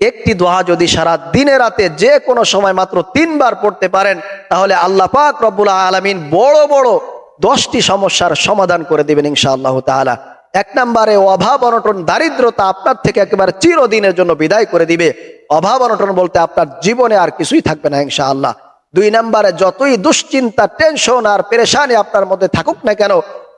একটি দোয়া যদি সারা দিনে রাতে যে কোনো সময় মাত্র তিনবার পড়তে পারেন, তাহলে আল্লাহ পাক রব্বুল আলমিন বড় বড় দশটি সমস্যার সমাধান করে দেবেন ইনশাআল্লাহ তাআলা। এক নম্বরে অভাব অনটন, দারিদ্রতা আপনার থেকে একেবারে চিরদিনের জন্য বিদায় করে দিবে। অভাব অনটন বলতে আপনার জীবনে আর কিছুই থাকবে না ইনশাআল্লাহ। দুই নম্বরে যতই দুশ্চিন্তা, টেনশন আর পেরেশানি আপনার মধ্যে থাকুক না কেন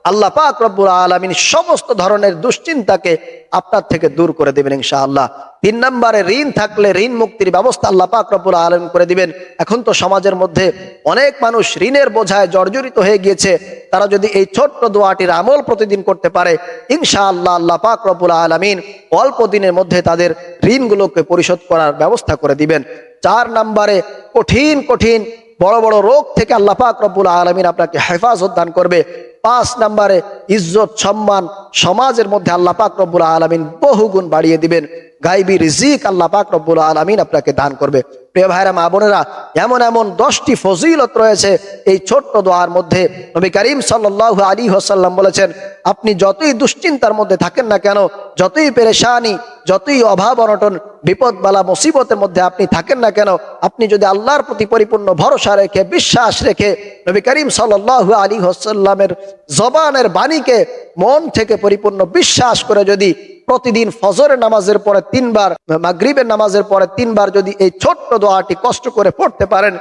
আল্লাহ পাক রব্বুল আলমিন সমস্ত ধরনের দুশ্চিন্তাকে আপনার থেকে দূর করে দেবেন ইনশাআল্লাহ। তিন নম্বরে ঋণ থাকলে ঋণ মুক্তির ব্যবস্থা আল্লাহ পাক রব্বুল আলম করে দিবেন। এখন তো সমাজের মধ্যে অনেক মানুষ ঋণের বোঝায় জর্জরিত হয়ে গিয়েছে। তারা যদি এই ছোট্ট দোয়াটির আমল প্রতিদিন করতে পারে, ইনশাআল্লাহ আল্লাহ পাক রব্বুল আলমিন অল্প দিনের মধ্যে তাদের ঋণগুলোকে পরিশোধ করার ব্যবস্থা করে দিবেন। চার নম্বরে কঠিন কঠিন, বড় বড় রোগ থেকে আল্লাহ পাক রব্বুল আলমিন আপনাকে হেফাজত দান করবে। পাঁচ নাম্বারে ইজ্জত, সম্মান সমাজের মধ্যে আল্লাহ পাক রব্বুল আলমিন বহুগুণ বাড়িয়ে দিবেন। গাইবি রিজিক আল্লাহ পাক রব্বুল আলমিন আপনাকে দান করবে। প্রিয় ভাইরা, মা বোনেরা, এমন এমন দশটি ফজিলত রয়েছে এই ছোট্ট দোয়ার মধ্যে। নবী করিম সাল্লাহ আলী হাসাল্লাম বলেছেন, আপনি যতই দুশ্চিন্তার মধ্যে থাকেন না কেন, যতই পেরেশানি, যতই অভাব অনটন বিপদ বালা মুসিবতের মধ্যে আপনি থাকেন না কেন, আপনি যদি আল্লাহর প্রতি পরিপূর্ণ ভরসা রেখে, বিশ্বাস রেখে নবী করিম সাল্লাহ আলী হাসাল্লামের জবানের বাণীকে মন থেকে পরিপূর্ণ বিশ্বাস করে যদি প্রতিদিন ফজরের নামাজের পরে তিনবার, মাগরিবের নামাজের পরে তিনবার যদি এই ছোট্ট দোয়াটি কষ্ট করে পড়তে পারেন,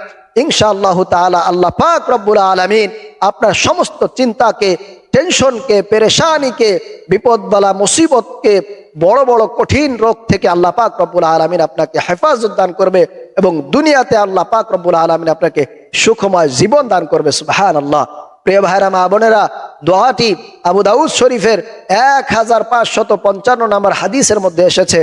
ইনশাআল্লাহ তাআলা আল্লাহ পাক রব্বুল আলামিন আপনার সমস্ত চিন্তাকে, টেনশনকে, পেরেশানিকে, বিপদবালা, মুসিবতকে, বড় বড় কঠিন রোগ থেকে আল্লাহ পাক রব্বুল আলামিন আপনাকে হেফাজত দান করবে এবং দুনিয়াতে আল্লাহ পাক রব্বুল আলামিন আপনাকে সুখময় জীবন দান করবে সুবহান আল্লাহ প্রিয় ভাইরা, মা বোনেরা, দোয়াটি আবু দাউদ শরীফের এক হাজার পাঁচশত পঞ্চান্ন নম্বর হাদিসের মধ্যে এসেছে।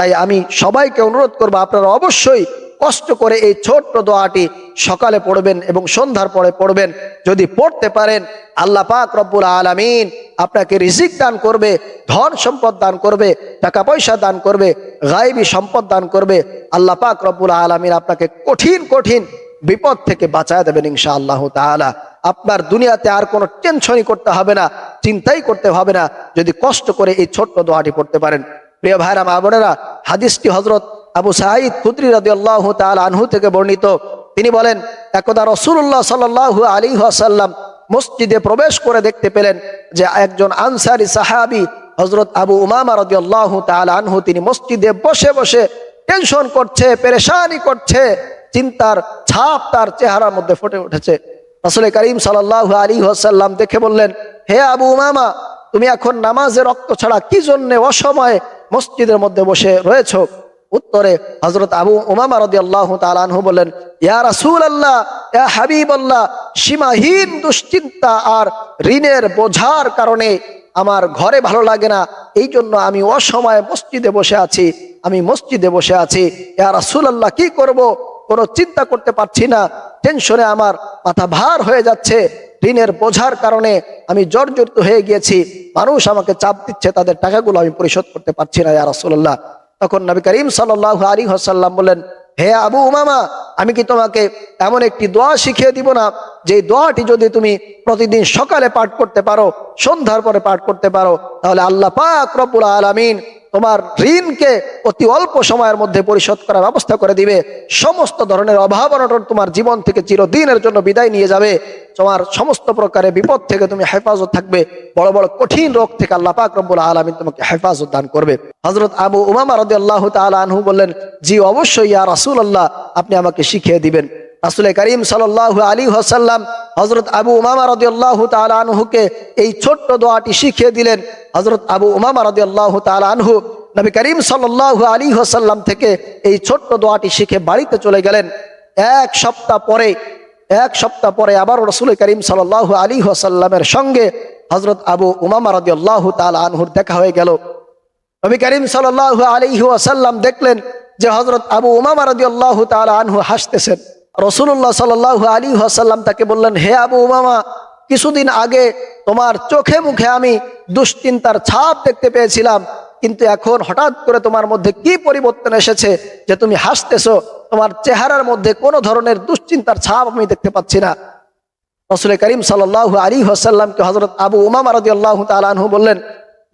তাই আমি সবাইকে অনুরোধ করব, আপনারা অবশ্যই কষ্ট করে এই ছোট্ট দোয়াটি সকালে পড়বেন এবং সন্ধ্যার পরে পড়বেন। যদি পড়তে পারেন, আল্লাহ পাক রব্বুল আলামিন আপনাকে রিজিক দান করবে, ধন সম্পদ দান করবে, টাকা পয়সা দান করবে, গায়েবী সম্পদ দান করবে। আল্লাহ পাক রব্বুল আলামিন আপনাকে কঠিন কঠিন বিপদ থেকে বাঁচায় দেবেন ইনশা আল্লাহ তাআলা। আপনার দুনিয়াতে আর কোনো টেনশনই করতে হবে না, চিন্তাই করতে হবে না। যদি কষ্ট করে এই ছোট্ট দোয়াটি পড়তে পারেন প্রিয় ভাইরা, মা বোনেরা, হাদিসটি হজরত আবু সাঈদ খুদ্রি রাজি আল্লাহ আনহু থেকে বর্ণিত। তিনি বলেন, একদা রসুল্লাহ সাল্লাহ আলী আসাল্লাম মসজিদে প্রবেশ করে দেখতে পেলেন যে একজন আনসারি সাহাবি হজরত আবু উমামা রদি আল্লাহ আনহু, তিনি মসজিদে বসে বসে টেনশন করছে, পেরেশানি করছে, চিন্তার ছাপ তার চেহারার মধ্যে ফুটে উঠেছে। রসুল করিম সাল্লাহ আলী হাসাল্লাম দেখে বললেন, হে আবু উমামা, তুমি এখন নামাজের রক্ত ছাড়া কি জন্যে অসময়ে মসজিদের মধ্যে বসে রয়েছ। উত্তরে হজরত আবু উমামা রদি আল্লাহ তালু বলেন ইয়া রাসুল আল্লাহ ইয়া হাবিব আল্লাহ সীমাহীন দুশ্চিন্তা আর ঋণের বোঝার কারণে আমার ঘরে ভালো লাগে না। এই জন্য আমি অসময়ে মসজিদে বসে আছি, আমি মসজিদে বসে আছি। ইয়া রাসুল আল্লাহ কি করব? কোনো চিন্তা করতে পারছি না। টেনশনে আমার মাথা ভার হয়ে যাচ্ছে। ঋণের বোঝার কারণে আমি জর্জরিত হয়ে গিয়েছি। মানুষ আমাকে চাপ দিচ্ছে, তাদের টাকাগুলো আমি পরিশোধ করতে পারছি না, ইয়া রাসুল্লাহ তখন নবী করিম সাল্লাহ আলী হাসাল্লাম বললেন, হে আবু উমামা, আমি কি তোমাকে এমন একটি দোয়া শিখিয়ে দিব না? যে দোয়াটি যদি তুমি প্রতিদিন সকালে পাঠ করতে পারো, সন্ধ্যার পরে পাঠ করতে পারো, তাহলে আল্লাহ পাক রব্বুল আলমিন তোমার ঋণকে অতি অল্প সময়ের মধ্যে পরিশোধ করার ব্যবস্থা করে দিবে। সমস্ত ধরনের অভাব অনটন তোমার জীবন থেকে চিরদিনের জন্য বিদায় নিয়ে যাবে। তোমার সমস্ত প্রকারের বিপদ থেকে তুমি হেফাজত থাকবে। বড় বড় কঠিন রোগ থেকে আল্লাহ পাক আলমিন তোমাকে হেফাজত দান করবে। হজরত আবু উমামা রদি আল্লাহ আনহু বললেন, জি, অবশ্যই ইয়া রাসুল আল্লাহ আপনি আমাকে শিখিয়ে দিবেন। রাসুল করিম সাল্লাহ আলী হাসাল্লাম হজরত আবু উমামা রদি আল্লাহ আনহুকে এই ছোট্ট দোয়াটি শিখিয়ে দিলেন। হজরত আবু উমামা রদি আল্লাহ আনহু নবী করিম সাল্লাহ আলী হাসাল্লাম থেকে এই ছোট্ট দোয়াটি শিখে বাড়িতে চলে গেলেন। এক সপ্তাহ পরে এক সপ্তাহ পরে আবার রসুল করিম সাল্লাহ আলী হাসাল্লামের সঙ্গে হজরত আবু উমামা রদি আল্লাহ আনহুর দেখা হয়ে গেল। নবী করিম সাল্লাহ আলী আসাল্লাম দেখলেন যে হজরত আবু উমামা রদি আল্লাহ তাল আনহু হাসতেছেন। রসুল্লাহ সাল্লাহ আলী আসাল্লাম তাকে বললেন, হে আবু উমামা, কিছুদিন আগে তোমার চোখে মুখে আমি দুশ্চিন্তার ছাপ দেখতে পেয়েছিলাম। কিন্তু এখন হঠাৎ করে তোমার মধ্যে কি পরিবর্তন এসেছে যে তুমি হাসতেছো? তোমার চেহারার মধ্যে কোনো ধরনের দুশ্চিন্তার ছাপ আমি দেখতে পাচ্ছি না। রসুল করিম সাল্লাহ আলী হাসাল্লামকে হজরত আবু উমামা রদি আল্লাহ তালু বললেন,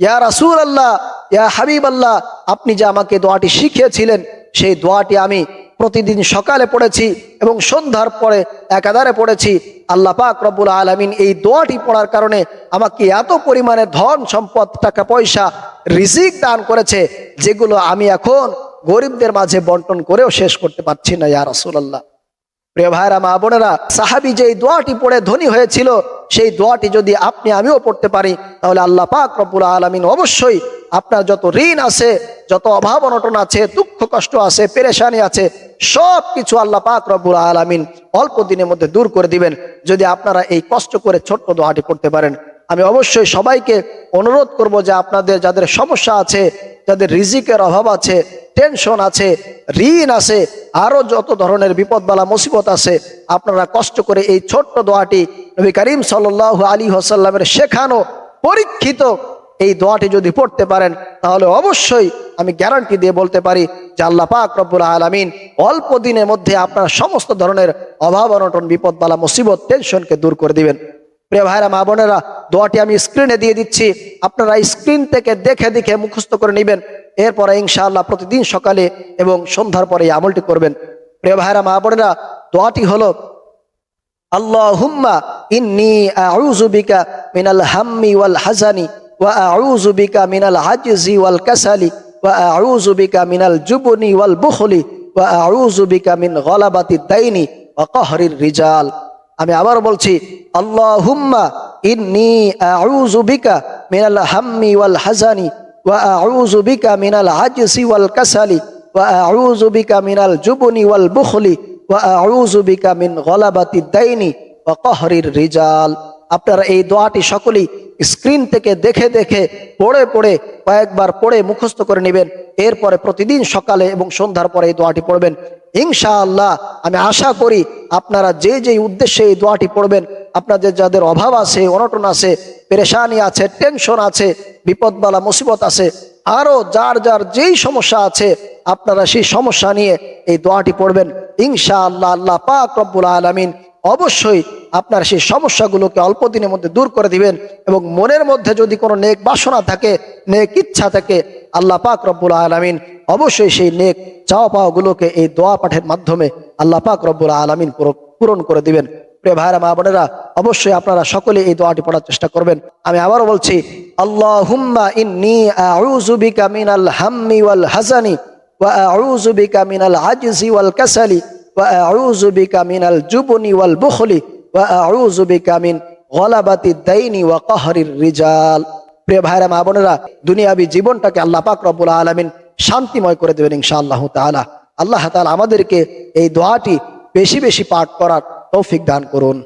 ইয়া রাসূল আল্লাহ ইয়া হাবিব আল্লাহ আপনি যে আমাকে দোয়াটি শিখিয়েছিলেন, সেই দোয়াটি আমি প্রতিদিন সকালে পড়েছি এবং সন্ধ্যার পরে একাধারে পড়েছি। আল্লাহ পাক রব্বুল আলমিন এই দোয়াটি পড়ার কারণে আমাকে এত পরিমাণে ধন সম্পদ, টাকা পয়সা, রিজিক দান করেছে, যেগুলো আমি এখন গরিবদের মাঝে বন্টন করেও শেষ করতে পারছি না, ইয়া রাসূলুল্লাহ। প্রিয় ভাইরা, মা বোনেরা, সাহাবি যেই দোয়াটি পড়ে ধনী হয়েছিল, সেই দোয়াটি যদি আপনি, আমিও পড়তে পারি, তাহলে আল্লাহ পাক রব্বুল আলমিন অবশ্যই আপনার যত ঋণ আছে, যত অভাব অনটন আছে, দুঃখ কষ্ট আছে, পেরেশানি আছে সব কিছু আল্লাহ পাক রব্বুল আলমিন অল্প দিনের মধ্যে দূর করে দিবেন। যদি আপনারা এই কষ্ট করে ছোট্ট দোয়াটি পড়তে পারেন, আমি অবশ্যই সবাইকে অনুরোধ করব যে আপনাদের যাদের সমস্যা আছে, যাদের রিজিকের অভাব আছে টেনশন আছে, ঋণ আছে, আরও যত ধরনের বিপদবালা, মুসিবত আছে, আপনারা কষ্ট করে এই ছোট্ট দোয়াটি নবী করিম সাল আলী হাসাল্লামের শেখানো, পরীক্ষিত এই দোয়াটি যদি পড়তে পারেন, তাহলে অবশ্যই আমি গ্যারান্টি দিয়ে বলতে পারি যে আল্লাহ পাক রব্বুল আলমিন অল্প দিনের মধ্যে আপনার সমস্ত ধরনের অভাব অনটন, বিপদবালা, মুসিবত টেনশনকে দূর করে দিবেন। প্রিয় ভাইরা, মা বোনেরা, দোয়াটি আমি স্ক্রিনে দিয়ে দিচ্ছি। আপনারা স্ক্রিন থেকে দেখে দেখে মুখস্থ করে নেবেন। এরপরে ইনশাআল্লাহ প্রতিদিন সকালে এবং সন্ধ্যার পরে আমলটি করবেন। প্রিয় ভাইরা, মা বোনেরা, দোয়াটি হলো, আল্লাহুম্মা ইন্নি আউযু বিকা মিনাল হাম্মি ওয়াল হাজানি ওয়া আউযু বিকা মিনাল আজজি ওয়াল কাসালি ওয়া আউযু বিকা মিনাল জুবনি ওয়াল বুখলি ওয়া আউযু বিকা মিন গলাবাতি দাইনি ওয়া কাহরির রিজাল। আমি আবার বলছি, আল্লাহুম্মা ইন্নি আউযু বিকা মিনাল হাম্মি ওয়াল হাজানি আজজি ওয়াল কাসালি, ওয়া আউযু বিকা মিনাল জুবনি ওয়াল বুখলি, ওয়া আউযু বিকা মিন গলাবাতি দাইনি ওয়া আপনারা এই দোয়াটি সকলেই স্ক্রিন থেকে দেখে দেখে পড়ে পড়ে কয়েকবার পড়ে মুখস্থ করে নেবেন। এরপরে প্রতিদিন সকালে এবং সন্ধ্যার পরে এই দোয়াটি পড়বেন। ইনশাআল্লাহ, আমি আশা করি আপনারা যে যে উদ্দেশ্যে এই দোয়াটি পড়বেন, আপনাদের যাদের অভাব আছে, অনটন আছে পেরেশানি আছে টেনশন আছে, বিপদবালা মুসিবত আছে, আরও যার যার যেই সমস্যা আছে, আপনারা সেই সমস্যা নিয়ে এই দোয়াটি পড়বেন। ইনশাআল্লাহ, আল্লাহ পাক রব্বুল আলমিন অবশ্যই আপনার সেই সমস্যাগুলোকে অল্প দিনের মধ্যে দূর করে দিবেন এবং মনের মধ্যে যদি কোনো নেক বাসনা থাকে, নেক ইচ্ছা থাকে, আল্লাহ পাক রব্বুল আলমিন অবশ্যই সেই নেক চাওয়া পাওয়াগুলোকে এই দোয়া পাঠের মাধ্যমে আল্লাহ পাক রব্বুল আলমিন পূরণ করে দিবেন। প্রিয় ভাইরা, মা বোনেরা, অবশ্যই আপনারা সকলে এই দোয়াটি পড়ার চেষ্টা করবেন। আমি আবারও বলছি ইন্নি হাম্মি ওয়াল ওয়াল কাসালি জুবনি ওয়াল বুখলি গলাবাতি দাইনি ওয়া রিজাল। প্রিয় ভাইরা, মা বোনেরা, দুনিয়াবি জীবনটাকে আল্লাহ পাক রব্বুল আলামিন শান্তিময় করে দেবেন ইনশাআল্লাহ তাআলা। আল্লাহ তাআলা আমাদেরকে এই দোয়াটি বেশি বেশি পাঠ করার তৌফিক দান করুন।